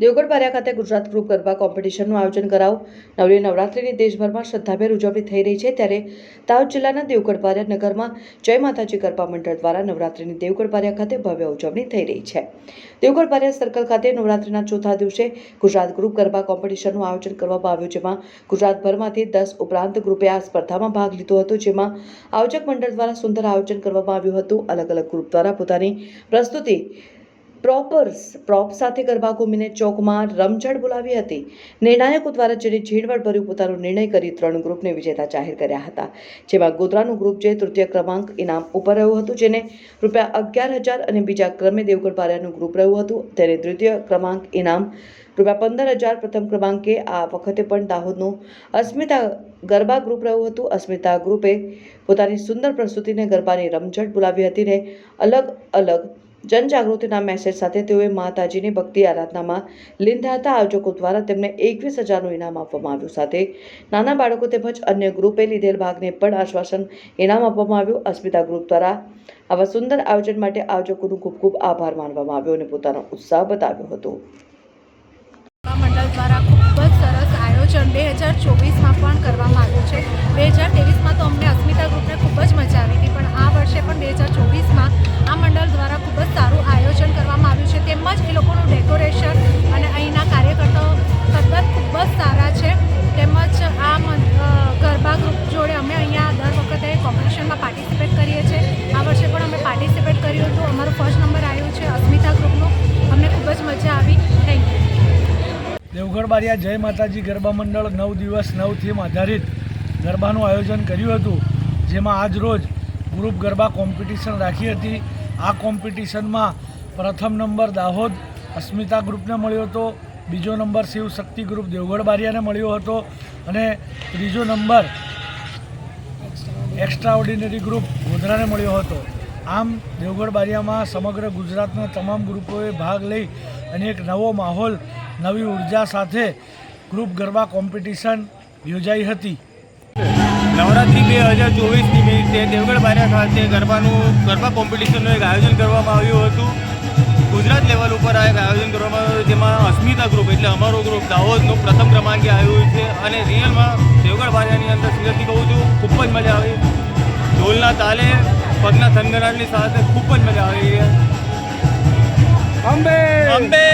દેવગઢ બારિયા ખાતે ગુજરાત ગ્રુપ ગરબા કોમ્પિટિશનનું આયોજન કરાવ નવરી નવરાત્રિની દેશભરમાં શ્રદ્ધાભેર ઉજવણી થઈ રહી છે ત્યારે દાહોદ જિલ્લાના દેવગઢ બારિયા નગરમાં જય માતાજી ગરબા મંડળ દ્વારા નવરાત્રિની દેવગઢ બારિયા ખાતે ભવ્ય ઉજવણી થઈ રહી છે. દેવગઢ બારિયા સર્કલ ખાતે નવરાત્રિના ચોથા દિવસે ગુજરાત ગ્રુપ ગરબા કોમ્પિટિશનનું આયોજન કરવામાં આવ્યું, જેમાં ગુજરાતભરમાંથી દસ ઉપરાંત ગ્રુપે આ સ્પર્ધામાં ભાગ લીધો હતો, જેમાં આયોજક મંડળ દ્વારા સુંદર આયોજન કરવામાં આવ્યું હતું. અલગ અલગ ગ્રુપ દ્વારા પોતાની પ્રસ્તુતિ પ્રોપર્સ, પ્રોપ સાથે ગરબા ઘૂમીને ચોકમાં રમઝટ બોલાવી હતી. નિર્ણાયકો દ્વારા જેને ઝીણવટભર્યું પોતાનો નિર્ણય કરી ત્રણ ગ્રુપને વિજેતા જાહેર કર્યા હતા. જેમાં ગોધરાનું ગ્રુપ જે તૃતીય ક્રમાંક ઇનામ ઉપર રહ્યું હતું, જેને રૂપિયા અગિયાર હજાર અને બીજા ક્રમે દેવગઢ બારિયાનું ગ્રુપ રહ્યું હતું, તેને દ્વિતીય ક્રમાંક ઇનામ રૂપિયા પંદર હજાર પ્રથમ ક્રમાંકે આ વખતે પણ દાહોદનું અસ્મિતા ગરબા ગ્રુપ રહ્યું હતું. અસ્મિતા ગ્રુપે પોતાની સુંદર પ્રસ્તુતિને ગરબાની રમઝટ બોલાવી હતી ને અલગ અલગ જનજાગૃતિના મેસેજ સાથે તેઓએ માતાજીની ભક્તિ આરાધનામાં હતા. આયોજકો દ્વારા તેમને એકવીસ હજારનું ઇનામ આપવામાં આવ્યું. સાથે નાના બાળકો તેમજ અન્ય ગ્રુપે લીધેલ ભાગને પણ આશ્વાસન ઇનામ આપવામાં આવ્યું. અસ્મિતા ગ્રુપ દ્વારા આવા સુંદર આયોજન માટે આયોજકોનો ખૂબ ખૂબ આભાર માનવામાં આવ્યો અને પોતાનો ઉત્સાહ બતાવ્યો હતો. દેવગઢ બારિયા જય માતાજી ગરબા મંડળ નવ દિવસ નવ થીમ આધારિત ગરબાનું આયોજન કર્યું હતું, જેમાં આજ રોજ ગ્રુપ ગરબા કોમ્પિટિશન રાખી હતી. આ કોમ્પિટિશનમાં પ્રથમ નંબર દાહોદ અસ્મિતા ગ્રુપને મળ્યો હતો, બીજો નંબર શિવ શક્તિ ગ્રુપ દેવગઢ બારિયાને મળ્યો હતો, અને ત્રીજો નંબર એક્સ્ટ્રા ઓર્ડિનરી ગ્રુપ ગોધરાને મળ્યો હતો. આમ દેવગઢ બારિયામાં સમગ્ર ગુજરાતના તમામ ગ્રુપોએ ભાગ લઈ અને એક નવો માહોલ, નવી ઊર્જા સાથે ગ્રુપ ગરબા કોમ્પિટિશન યોજાઈ હતી. નવરાત્રિ બે હજાર ચોવીસ નિમિત્તે દેવગઢ બારિયા ખાતે ગરબાનું, ગરબા કોમ્પિટિશનનું એક આયોજન કરવામાં આવ્યું હતું. ગુજરાત લેવલ ઉપર આ એક આયોજન કરવામાં આવ્યું, જેમાં અસ્મિતા ગ્રુપ એટલે અમારો ગ્રુપ દાહોદનું પ્રથમ ક્રમાંકે આવ્યું છે. અને રિયલમાં દેવગઢ બારિયાની અંદર સિરિયસલી કહું છું, ખૂબ જ મજા આવી. ઢોલના તાલે, પગના થનગનાટની સાથે ખૂબ જ મજા આવી અંબે 네. 담배